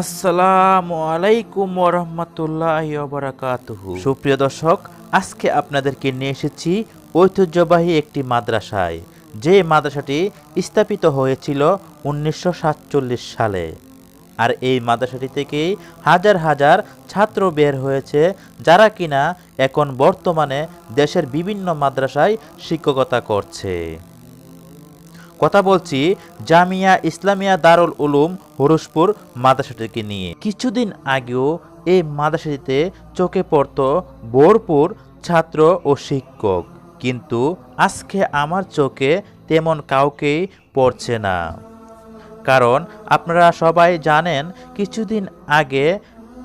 আসসালামু আলাইকুম ওরহমতুল্লাহ বারাকাতুহু সুপ্রিয় দর্শক, আজকে আপনাদেরকে নিয়ে এসেছি ঐতিহ্যবাহী একটি মাদ্রাসায়। যে মাদ্রাসাটি স্থাপিত হয়েছিল উনিশশো সাতচল্লিশ সালে। আর এই মাদ্রাসাটি থেকেই হাজার হাজার ছাত্র বের হয়েছে, যারা কিনা এখন বর্তমানে দেশের বিভিন্ন মাদ্রাসায় শিক্ষকতা করছে। কথা বলছি জামিয়া ইসলামিয়া দারুল উলুম হরুসপুর মাদ্রাসাটিকে নিয়ে। কিছুদিন আগেও এই মাদ্রাসাটিতে চোখে পড়ত ভরপুর ছাত্র ও শিক্ষক। কিন্তু আজকে আমার চোখে তেমন কাউকেই পড়ছে না। কারণ আপনারা সবাই জানেন, কিছুদিন আগে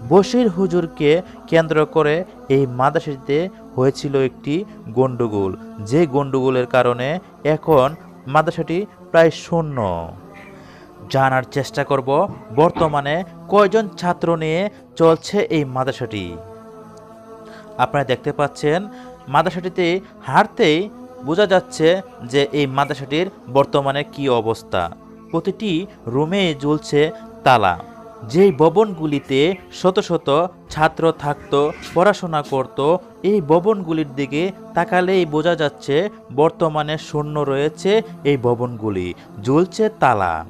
বশির হুজুরকে কেন্দ্র করে এই মাদ্রাসাটিতে হয়েছিল একটি গন্ডগোল যে গন্ডগোলের কারণে এখন মাদ্রাসাটি প্রায় শূন্য। জানার চেষ্টা করব, বর্তমানে কয়জন ছাত্র নিয়ে চলছে এই মাদ্রাসাটি? আপনারা দেখতে পাচ্ছেন, মাদ্রাসাটিতে হাঁটতেই বোঝা যাচ্ছে যে এই মাদ্রাসাটির বর্তমানে কি অবস্থা। প্রতিটি রুমে জ্বলছে তালা। যেই ভবনগুলিতে শত শত ছাত্র থাকত, পড়াশোনা করত, এই ভবনগুলির দিকে তাকালেই বোঝা যাচ্ছে বর্তমানে শূন্য রয়েছে এই ভবনগুলি ঝুলছে তালা।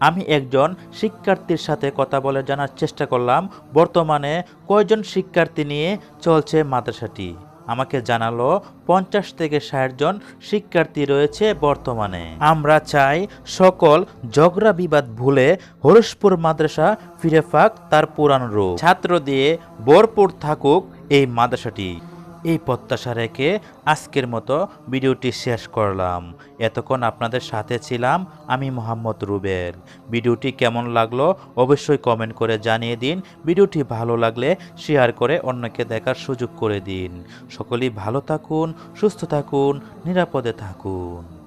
আমি একজন শিক্ষার্থীর সাথে কথা বলে জানার চেষ্টা করলাম, বর্তমানে কয়জন শিক্ষার্থী নিয়ে চলছে মাদ্রাসাটি? আমাকে জানালো, পঞ্চাশ থেকে ষাট জন শিক্ষার্থী রয়েছে বর্তমানে। আমরা চাই সকল ঝগড়া বিবাদ ভুলে হরসপুর মাদ্রাসা ফিরে ফাঁক তার পুরান রূপ। ছাত্র দিয়ে ভরপুর থাকুক এই মাদ্রাসাটি। এই প্রত্যাশা রেখে আজকের মতো ভিডিওটি শেষ করলাম। এতক্ষণ আপনাদের সাথে ছিলাম আমি মোহাম্মদ রুবেল। ভিডিওটি কেমন লাগল অবশ্যই কমেন্ট করে জানিয়ে দিন। ভিডিওটি ভালো লাগলে শেয়ার করে অন্যকে দেখার সুযোগ করে দিন। সকলেই ভালো থাকুন, সুস্থ থাকুন, নিরাপদে থাকুন।